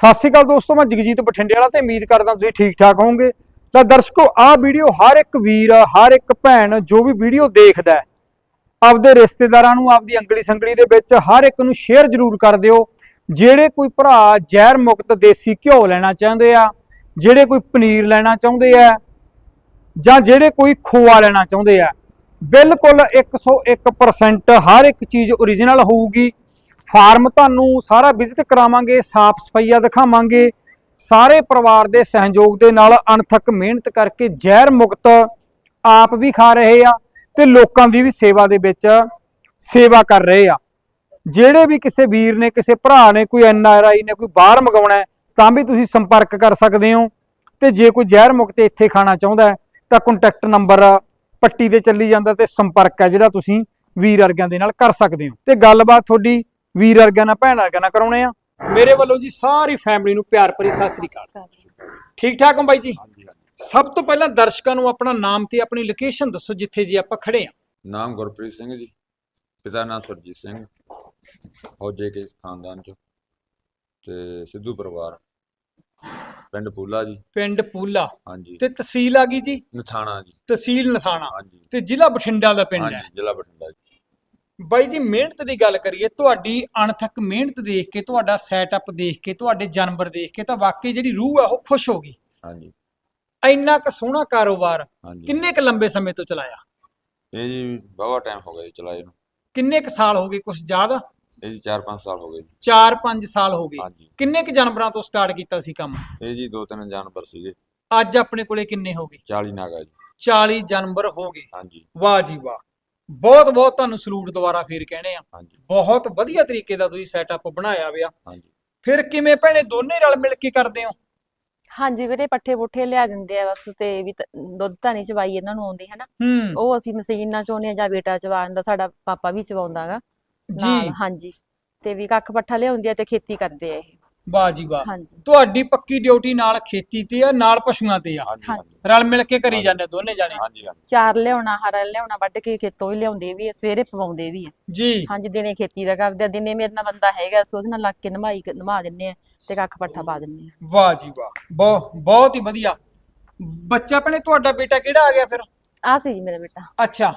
ਸਤਿ ਸ਼੍ਰੀ ਅਕਾਲ ਦੋਸਤੋ, ਮੈਂ ਜਗਜੀਤ ਬਠਿੰਡੇ ਵਾਲਾ ਤੇ ਉਮੀਦ ਕਰਦਾ ਤੁਸੀਂ ਠੀਕ ਠਾਕ ਹੋਵੋਗੇ। ਤਾਂ ਦਰਸ਼ਕੋ, ਆਹ ਵੀਡੀਓ ਹਰ ਇੱਕ ਵੀਰ, ਹਰ ਇੱਕ ਭੈਣ ਜੋ ਵੀ ਵੀਡੀਓ ਦੇਖਦਾ ਆਪਦੇ ਰਿਸ਼ਤੇਦਾਰਾਂ ਨੂੰ, ਆਪਦੀ ਅੰਗਲੀ ਸੰਗਲੀ ਦੇ ਵਿੱਚ ਹਰ ਇੱਕ ਨੂੰ ਸ਼ੇਅਰ ਜ਼ਰੂਰ ਕਰ ਦਿਓ। ਜਿਹੜੇ ਕੋਈ ਭਰਾ ਜ਼ਹਿਰ ਮੁਕਤ ਦੇਸੀ ਘਿਓ ਲੈਣਾ ਚਾਹੁੰਦੇ ਆ, ਜਿਹੜੇ ਕੋਈ ਪਨੀਰ ਲੈਣਾ ਚਾਹੁੰਦੇ ਆ, ਜਾਂ ਜਿਹੜੇ ਕੋਈ ਖੋਆ ਲੈਣਾ ਚਾਹੁੰਦੇ ਆ, ਬਿਲਕੁਲ 101% ਹਰ ਇੱਕ ਚੀਜ਼ ਓਰੀਜਨਲ ਹੋਊਗੀ। ਫਾਰਮ ਤੁਹਾਨੂੰ ਸਾਰਾ ਵਿਜ਼ਿਟ ਕਰਾਵਾਂਗੇ, ਸਾਫ਼ ਸਫਾਈਆ ਦਿਖਾਵਾਂਗੇ। ਸਾਰੇ ਪਰਿਵਾਰ ਦੇ ਸਹਿਯੋਗ ਦੇ ਨਾਲ ਅਣਥੱਕ ਮਿਹਨਤ ਕਰਕੇ ਜ਼ਹਿਰ ਮੁਕਤ ਆਪ ਵੀ ਖਾ ਰਹੇ ਆ ਤੇ ਲੋਕਾਂ ਦੀ ਵੀ ਸੇਵਾ ਦੇ ਵਿੱਚ ਸੇਵਾ ਕਰ ਰਹੇ ਆ। ਜਿਹੜੇ ਵੀ ਕਿਸੇ ਵੀਰ ਨੇ, ਕਿਸੇ ਭਰਾ ਨੇ ਕੋਈ ਐਨ ਆਰ ਆਈ ਨੇ ਕੋਈ ਬਾਹਰ ਮੰਗਾਉਣਾ ਤਾਂ ਵੀ ਤੁਸੀਂ ਸੰਪਰਕ ਕਰ ਸਕਦੇ ਹੋ। ਤੇ ਜੇ ਕੋਈ ਜ਼ਹਿਰ ਮੁਕਤ ਇੱਥੇ ਖਾਣਾ ਚਾਹੁੰਦਾ ਤਾਂ ਕੰਟੈਕਟ ਨੰਬਰ ਪੱਟੀ ਤੇ ਚੱਲੀ ਜਾਂਦਾ ਤੇ ਸੰਪਰਕ ਹੈ ਜਿਹੜਾ ਤੁਸੀਂ ਵੀਰ ਵਰਗਿਆਂ ਦੇ ਨਾਲ ਕਰ ਸਕਦੇ ਹੋ। ਤੇ ਗੱਲਬਾਤ ਤੁਹਾਡੀ ਵੀਰ ਵਰਗਿਆਂ ਨਾਲ ਭੈਣ ਵਰਗਿਆਂ ਨਾਲ ਕਰਾਉਣੇ ਆ। ਮੇਰੇ ਵੱਲੋਂ ਜੀ ਸਾਰੀ ਫੈਮਿਲੀ ਨੂੰ ਪਿਆਰ ਭਰੀ ਸਤਿ ਸ੍ਰੀ ਅਕਾਲ। ਠੀਕ ਠਾਕ ਹੋ ਬਾਈ ਜੀ? ਸਭ ਤੋਂ ਪਹਿਲਾਂ ਦਰਸ਼ਕਾਂ ਨੂੰ ਆਪਣਾ ਨਾਮ ਤੇ ਆਪਣੀ ਲੋਕੇਸ਼ਨ ਦੱਸੋ ਜਿੱਥੇ ਜੀ ਆਪਾਂ ਖੜੇ ਆ। ਨਾਮ ਗੁਰਪ੍ਰੀਤ ਸਿੰਘ ਜੀ। ਪਿਤਾ ਨਾਮ ਸਰਜੀਤ ਸਿੰਘ। ਫੌਜੇ ਕੇ ਖਾਨਦਾਨ ਚ। ਤੇ ਸਿੱਧੂ ਪਰਿਵਾਰ। ਪਿੰਡ ਪੂਲਾ ਜੀ। ਪਿੰਡ ਪੂਲਾ। ਹਾਂਜੀ। ਤੇ ਤਹਿਸੀਲ ਆ ਗਈ ਜੀ? ਨਥਾਣਾ ਜੀ। ਤਹਿਸੀਲ ਨਥਾਣਾ। ਹਾਂਜੀ। ਤੇ ਜ਼ਿਲ੍ਹਾ ਬਠਿੰਡਾ ਦਾ ਪਿੰਡ ਹੈ। ਹਾਂਜੀ ਜ਼ਿਲ੍ਹਾ ਬਠਿੰਡਾ ਜੀ। ਬਾਈ ਜੀ ਮਿਹਨਤ ਦੀ ਗੱਲ ਕਰੀਏ ਤੁਹਾਡੀ ਅਣਥੱਕ ਮਿਹਨਤ ਦੇਖ ਕੇ ਤੁਹਾਡਾ ਸੈਟਅਪ ਦੇਖ ਕੇ ਤੁਹਾਡੇ ਜਾਨਵਰ ਦੇਖ ਕੇ ਤਾਂ ਵਾਕਈ ਜਿਹੜੀ ਰੂਹ ਆ ਉਹ ਖੁਸ਼ ਹੋ ਗਈ। ਹਾਂਜੀ। ਇੰਨਾ ਕੁ ਸੋਹਣਾ ਕਾਰੋਬਾਰ ਹਾਂਜੀ। ਕਿੰਨੇ ਕੁ ਲੰਬੇ ਸਮੇਂ ਤੋਂ ਚਲਾਇਆ? ਇਹ ਜੀ ਬਹੁਤ ਟਾਈਮ ਹੋ ਗਿਆ ਜੀ ਚਲਾਏ ਨੂੰ। ਕਿੰਨੇ ਕੁ ਸਾਲ ਹੋ ਗਏ ਕੁਝ ਜ਼ਿਆਦਾ? ਇਹ ਜੀ 4-5 ਸਾਲ ਹੋ ਗਏ ਜੀ। 4-5 ਸਾਲ ਹੋ ਗਏ। ਹਾਂਜੀ। ਕਿੰਨੇ ਕੁ ਜਾਨਵਰਾਂ ਤੋਂ ਸਟਾਰਟ ਕੀਤਾ ਸੀ ਕੰਮ? ਇਹ ਜੀ ਦੋ ਤਿੰਨ ਜਾਨਵਰ ਸੀਗੇ। ਅੱਜ ਆਪਣੇ ਕੋਲੇ ਕਿੰਨੇ ਹੋ ਗਏ? 40 ਨਾਗਾ ਜੀ। 40 ਜਾਨਵਰ ਹੋ ਗਏ। ਹਾਂਜੀ। ਵਾਹ ਜੀ ਵਾਹ। ਬਹੁਤ ਬਹੁਤ ਤੁਹਾਨੂੰ ਸਲੂਟ ਦੁਬਾਰਾ ਫੇਰ ਕਹਿਣੇ ਆ। ਹਾਂਜੀ। ਬਹੁਤ ਵਧੀਆ ਤਰੀਕੇ ਦਾ ਤੁਸੀਂ ਸੈਟਅਪ ਬਣਾਇਆ ਵਿਆ ਹਾਂਜੀ। ਫਿਰ ਕਿਵੇਂ ਭੈਣੇ ਦੋਨੇ ਰਲ ਮਿਲ ਕੇ ਕਰਦੇ ਹੋ? ਹਾਂਜੀ ਵੀਰੇ ਪੱਠੇ ਪੁੱਠੇ ਲਿਆ ਦਿੰਦੇ ਆ ਬਸ ਤੇ ਵੀ ਤ- ਦੁੱਧ ਤਾਂ ਨਹੀਂ ਚਵਾਈ ਇਹਨਾਂ ਨੂੰ ਆਉਂਦੀ ਹਨਾ? ਹੂੰ। ਉਹ ਅਸੀਂ ਮਸ਼ੀਨ ਨਾਲ ਚੋਨੇ ਜਾਂ ਬੇਟਾ ਚਵਾ ਦਿੰਦਾ ਸਾਡਾ ਪਾਪਾ ਵੀ ਚਵਾਉਂਦਾਗਾ ਜੀ। ਹਾਂਜੀ। ਤੇ ਵੀ ਕੱਖ ਪੱਠਾ ਲਿਆਉਂਦੇ ਆ ਤੇ ਖੇਤੀ ਕਰਦੇ ਆ ਇਹ। ਵਾਹ ਜੀ ਵਾਹ। ਹਾਂਜੀ। ਤੁਹਾਡੀ ਪੱਕੀ ਡਿਊਟੀ ਨਾਲ ਖੇਤੀ ਤੇ ਆ ਨਾਲ ਪਸ਼ੂਆਂ ਤੇ ਆ। ਹਾਂਜੀ ਹਾਂਜੀ। ਹਾਂਜੀ ਰਲ ਮਿਲ ਕੇ ਕਰੀ ਜਾਂਦੇ ਦੋਨੇ ਜਾਣੇ। ਹਾਂਜੀ ਹਾਂਜੀ। ਚਾਰ ਲਿਆਉਣਾ ਹਰਾ ਲਿਆਉਣਾ ਵੱਢ ਕੇ ਖੇਤੋਂ ਵੀ ਲਿਆਉਂਦੇ ਵੀ ਆ ਸਵੇਰੇ ਪਵਾਉਂਦੇ ਵੀ ਆ। ਜੀ। ਹਾਂਜੀ ਦਿਨੇ ਖੇਤੀ ਦਾ ਕਰਦੇ ਆ ਦਿਨੇ ਮੇਰੇ ਨਾਲ ਬੰਦਾ ਹੈਗਾ ਅਸੀਂ ਉਹਦੇ ਨਾਲ ਲੱਗ ਕੇ ਨਮਾਈ ਨਮਾ ਦਿੰਨੇ ਆ ਤੇ ਕੱਖ ਪੱਠਾ ਪਾ ਦਿੰਨੇ ਆ। ਵਾਹ ਜੀ ਵਾਹ। ਬਹੁਤ ਬਹੁਤ ਹੀ ਵਧੀਆ। ਬੱਚਾ ਭੈਣੇ ਤੁਹਾਡਾ ਬੇਟਾ ਕਿਹੜਾ ਆ ਗਿਆ ਫਿਰ? ਆ ਸੀ ਜੀ ਮੇਰਾ ਬੇਟਾ। ਅੱਛਾ।